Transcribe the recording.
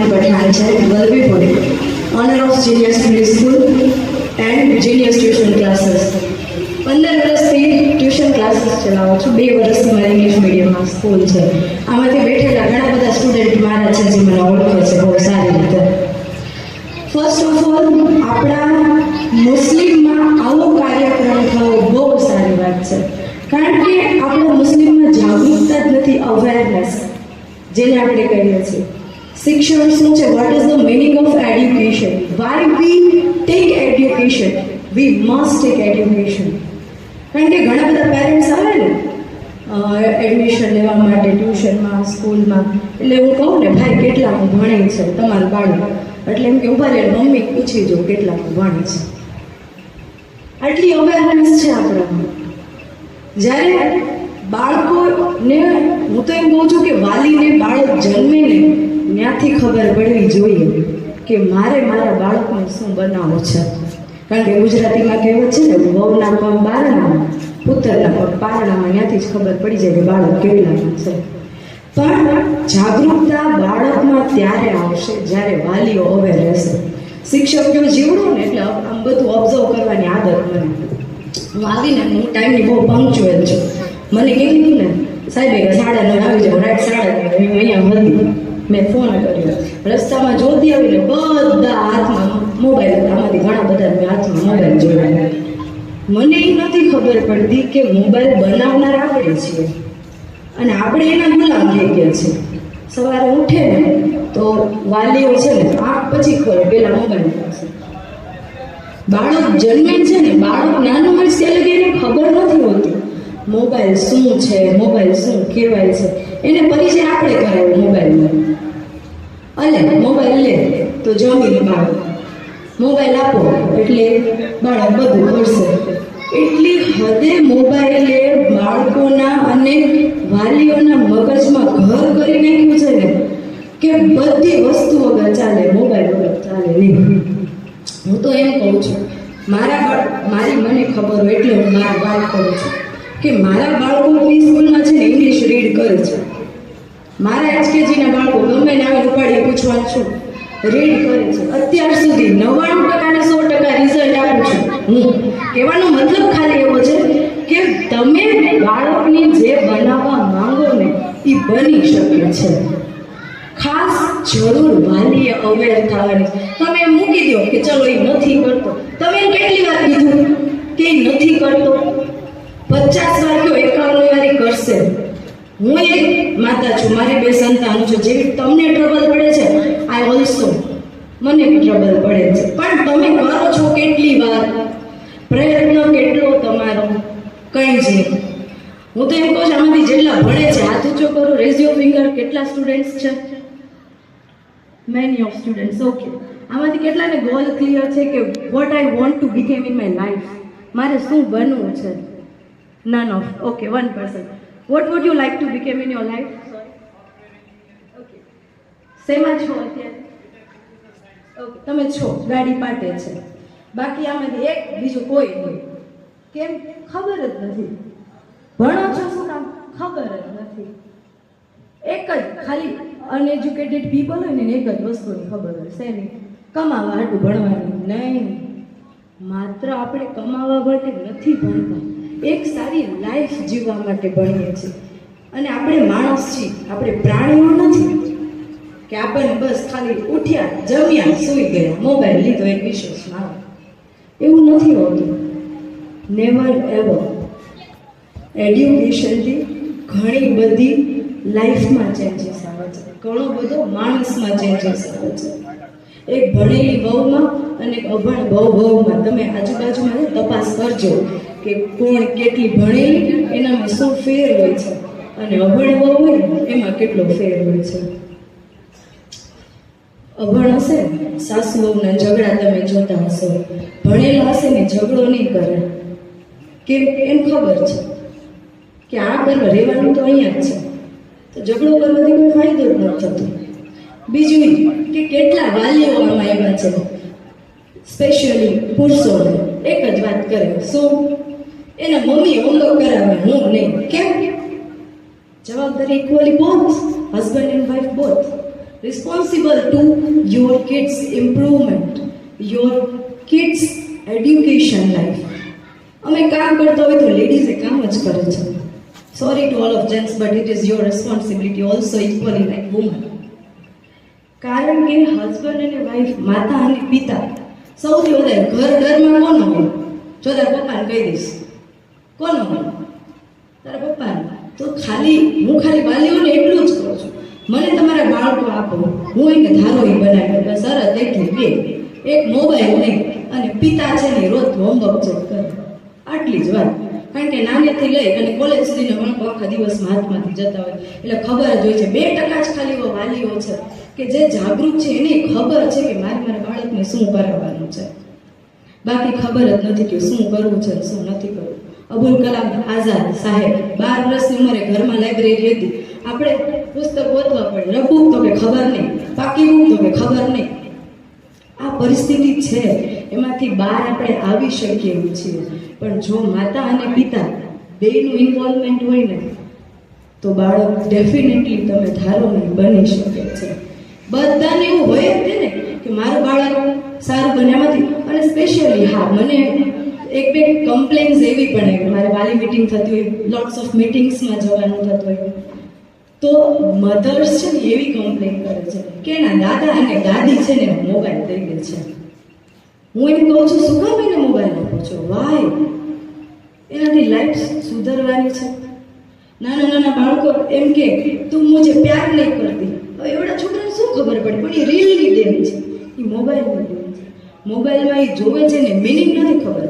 Aman Pathan Chair, Valbipur, honor of Genius Preschool and Genius Tuition Classes. પંદર વર્ષથી tuition classes ચલાવું છું. બે વર્ષથી મારી ઇંગ્લિશ મીડિયમમાં સ્કૂલ છે. આમાંથી બેઠેલા ઘણા બધા સ્ટુડન્ટ મારા છે જે મને ઓળખે છે બહુ સારી રીતે. ફર્સ્ટ ઓફ ઓલ આપણા મુસ્લિમમાં આવો કાર્યક્રમ થવો બહુ સારી વાત છે. કારણ કે આપણા મુસ્લિમમાં જાગૃતતા જ નથી અવેરનેસ જેને આપણે કહીએ છીએ. શિક્ષણ શું છે? What is the meaning of education why we take education we must take education કારણ કે ઘણા બધા પેરેન્ટ્સ આવે ને એડમિશન લેવા માટે ટ્યુશનમાં સ્કૂલમાં એટલે હું કહું ને, ભાઈ કેટલાનું ભણે છે તમારું બાળક? એટલે એમ કે, ઊભા રહે, મમ્મી પૂછી જો કેટલાનું ભણે છે. આટલી અવેરનેસ છે આપણામાં. જ્યારે બાળકોને, હું તો એમ કહું છું કે વાલીને બાળક જન્મે ને ત્યાંથી ખબર પડવી જોઈએ કે મારે મારા બાળકને શું બનાવવું છે. કારણ કે ગુજરાતીમાં કહેવત છે ને, વહુના પગ બારણામાં, પુત્રના પગ પારણામાં ત્યાંથી જ ખબર પડી જાય કે બાળક કેટલામાં છે. પણ જાગૃતતા બાળકમાં ત્યારે આવશે જ્યારે વાલીઓ અવેર રહેશે. શિક્ષક જો જીવડું ને એટલે આમ બધું ઓબ્ઝર્વ કરવાની આદત મને હું આવીને હું ટાઈમની બહુ પંક્ચુઅલ છું. મને કીધું ને, સાહેબ સાડા નવ આવી જાવ રાઈટ સાડા નવ અહીંયા હતી મેં ફોન કર્યો. રસ્તામાં જોતી આવીને બધા હાથમાં મોબાઈલ હતા. આમાંથી ઘણા બધા મેં હાથમાં મોબાઈલ જોયા. મને એ નથી ખબર પડતી કે મોબાઈલ બનાવનાર આપણે છીએ. અને આપણે એના ગુલામ થઈ ગયા છે સવારે ઉઠે ને તો વાલીઓ છે ને, આંખ પછી ખોલે પેલા મોબાઈલ પાસે. બાળક જન્મે છે ને, બાળક નાનું હોય છે એટલે એને ખબર નથી હોતી. મોબાઈલ શું છે, મોબાઈલ શું કહેવાય છે, એને પરિચય આપણે કરાવ્યો મોબાઈલનો અલે, મોબાઈલ લે, તો જમીને બાળક મોબાઈલ આપો, એટલે બાળક બધું કરશે એટલી હદે મોબાઈલે બાળકોના અને વાલીઓના મગજમાં ઘર કરી નાખ્યું છે ને, કે બધી વસ્તુ વગર ચાલે, મોબાઈલ વગર ચાલે નહીં. હું તો એમ કહું છું, મારા મારી મને ખબર હોય એટલે હું મારા વાત કરું છું કે મારા બાળકો પ્રી સ્કૂલમાં છે ને ઇંગ્લિશ રીડ કરે છે. મારા એચકેજીના બાળકો ગમે ને આવે ઉપાડીએ પૂછવાનું છું રીડ કરે છે. અત્યાર સુધી નવ્વાણું ટકા ને સો ટકા રિઝલ્ટ આપું છું. હું. કહેવાનો મતલબ ખાલી એવો છે કે તમે બાળકને જે બનાવવા માંગો ને એ બની શકે છે. ખાસ જરૂર વાલીએ અવેર થવાની. તમે એમ મૂકી દો કે ચલો એ નથી કરતો. તમે એમ કેટલી વાર કીધું કે એ નથી કરતો? પચાસ વાર કયો એકાવન વાર કરશે. હું એક માતા છું, મારી બે સંતાનો છે, જેવી તમને ટ્રબલ પડે છે આઈ ઓલ્સો મને ટ્રબલ પડે છે. પણ તમે કરો છો કેટલી વાર? પ્રયત્ન કેટલો તમારો? કંઈ જ હું તો એમ કહું છું, આમાંથી જેટલા ભણે છે, હાથ ઊંચો કરો રેઝ ફિંગર કેટલા સ્ટુડન્ટ્સ છે? મેની ઓફ સ્ટુડન્ટ્સ ઓકે આમાંથી કેટલાને ગોલ ક્લિયર છે કે what I want to become in my life મારે શું બનવું છે? None of okay one person what would you like to become in your life okay શેમાં છો અત્યારે ઓકે તમે છો ગાડી પાટે છે. બાકી આમાંથી એક બીજું કોઈ નહીં. કેમ? ખબર જ નથી. ભણો છો શું કામ? ખબર જ નથી. એક જ ખાલી અનએજ્યુકેટેડ પીપલ હોય ને એક જ વસ્તુની ખબર હોય શેની કમાવા હાટું ભણવાનું નહીં. માત્ર આપણે કમાવા માટે નથી ભણતા. એક સારી લાઈફ જીવવા માટે ભણીએ છીએ. અને આપણે માણસ છીએ, આપણે પ્રાણીઓ નથી. કે આપણને બસ ખાલી ઉઠ્યા, જમ્યા, સૂઈ ગયા મોબાઈલ લીધો, એક વિશેષમાં એવું નથી હોતું. નેવર એવર એડ્યુકેશનથી ઘણી બધી લાઈફમાં ચેન્જીસ આવે છે. ઘણો બધો માણસમાં ચેન્જીસ આવે છે. એક ભણેલી બહુમાં અને અભણ બહુ બહુમાં તમે આજુબાજુમાં તપાસ કરજો કે કોણ કેટલી ભણેલી એનામાં શું ફેર હોય છે. અને અભણ વહુ હોય એમાં કેટલો ફેર હોય છે. અભણ હશે સાસુઓના ઝઘડા તમે જોતા હશો. ભણેલો હશે ને, ઝઘડો નહીં કરે. કેમ એમ ખબર છે કે આ કરવા રહેવાનું તો અહીંયા જ છે. તો ઝઘડો કરવાથી કોઈ ફાયદો જ નથી થતો. બીજું કે કેટલા વાલીઓ આમાં આવ્યા છે. સ્પેશિયલી પુરુષોને. એક જ વાત કરે શું એના મમ્મી હુમલો કરાવે હું નહીં. કેમ? જવાબદારી equally both husband and wife both responsible to your kids improvement your kids education life અમે કામ કરતા હોય તો લેડીઝે કામ જ કરે છે. Sorry to all of gents but it is your responsibility also equally like woman કારણ કે હસબન્ડ અને વાઈફ માતા અને પિતા સૌથી વધારે ઘર ઘરમાં કોનો હોય? જો તારા પપ્પાને કહી દઈશ. કોનો હોય? તારા પપ્પાને. તો ખાલી હું ખાલી વાલીઓને એટલું જ કહું છું. મને તમારા બાળકો આપો. હું એને ધારો એ બનાવી બસ સરસ, એટલી. બે. એક મોબાઈલ નહીં અને પિતા છે ને રોજ હોમવર્ક કરે. આટલી જ વાત. કારણ કે નાનેથી લઈ અને કોલેજ સુધીના બાળકો આખા દિવસ હાથમાંથી જતા હોય. એટલે ખબર જ હોય છે, બે ટકા જ ખાલી એવો વાલીઓ છે કે જે જાગૃત છે એને ખબર છે કે મારે મારા બાળકને શું કરાવવાનું છે. બાકી ખબર જ નથી કે શું કરવું છે શું નથી કરવું. અબુલ કલામ આઝાદ સાહેબ, બાર વર્ષની ઉંમરે ઘરમાં લાઇબ્રેરી હતી. આપણે પુસ્તક ગોતવા પડે. રફુક તો કે ખબર નહીં પાકી બુક તો કે ખબર નહીં. આ પરિસ્થિતિ છે. એમાંથી બહાર આપણે આવી શકીએ એવું છીએ. પણ જો માતા અને પિતા બેયનું ઇન્વોલ્વમેન્ટ હોય ને, તો બાળક ડેફિનેટલી તમે ધારો નહીં બની શકે છે. બધાને એવું હોય જ ને કે મારું બાળક સારું બને એમાંથી અને સ્પેશિયલી હા, મને એક બે કમ્પ્લેન્સ એવી પણ આવી મારે વાલી મિટિંગ થતી હોય લોટ્સ ઓફ મિટિંગ્સમાં જવાનું થતું હોય. તો મધર્સ છે ને એવી કમ્પ્લેન કરે છે કે એના દાદા અને દાદી છે ને મોબાઈલ થઈ દે છે. હું એમ કહું છું શું કામ એને મોબાઈલ આપો છો? વાય એનાથી લાઈફ સુધરવાની છે. નાના નાના બાળકો એમ કે, તું મુજે પ્યાર નહીં કરતી. હવે એવડા છોકરાને શું ખબર પડે? પણ એ રીલની દેન છે. એ મોબાઈલની દેન છે. મોબાઈલમાં એ જોવે છે ને મિનિંગ નથી ખબર.